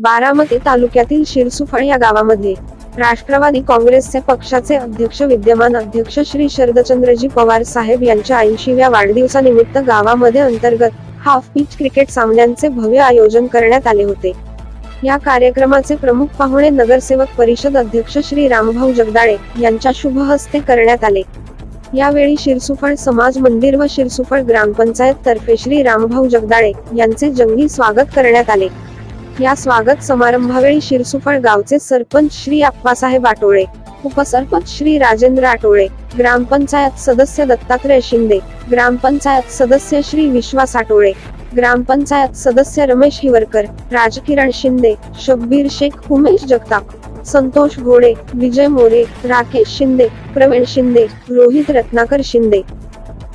बारामती तालुक्यातील शिरसुफळ या गावामध्ये राष्ट्रवादी काँग्रेसचे पक्षाचे अध्यक्ष विद्यमान अध्यक्ष श्री शरदचंद्रजी पवार साहेब यांच्या ऐंशीव्या वाढदिवसानिमित्त गावामध्ये अंतर्गत हाफ पिच क्रिकेट सामन्यांचे भव्य आयोजन करण्यात आले होते. या कार्यक्रमाचे प्रमुख पाहुणे नगरसेवक परिषद अध्यक्ष श्री रामभाऊ जगदाळे यांच्या शुभ हस्ते करण्यात आले. यावेळी शिरसुफळ समाज मंदिर व शिरसुफळ ग्रामपंचायत तर्फे श्री रामभाऊ जगदाळे यांचे जंगी स्वागत करण्यात आले. या स्वागत समारंभावेळी शिरसुफळ गावचे सरपंच श्री आप्पासाहेब आटोळे उपसरपंच श्री राजेंद्र आटोळे ग्रामपंचायत सदस्य दत्तात्रय शिंदे ग्रामपंचायत सदस्य श्री विश्वास आटोळे ग्रामपंचायत सदस्य रमेश हिवरकर राजकिरण शिंदे शब्बीर शेख उमेश जगताप संतोष घोडे विजय मोरे राकेश शिंदे प्रवीण शिंदे रोहित रत्नाकर शिंदे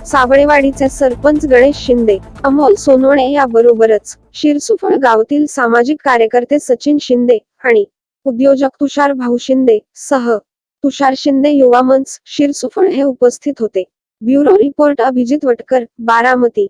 सावळेवाडीचे सरपंच गणेश शिंदे अमोल सोनवणे याबरोबरच शिरसुफळ गावातील सामाजिक कार्यकर्ते सचिन शिंदे आणि उद्योजक तुषार भाऊ शिंदे सह तुषार शिंदे युवा मंच शिरसुफळ हे उपस्थित होते. Bureau report Abhijit Vatkar Baramati.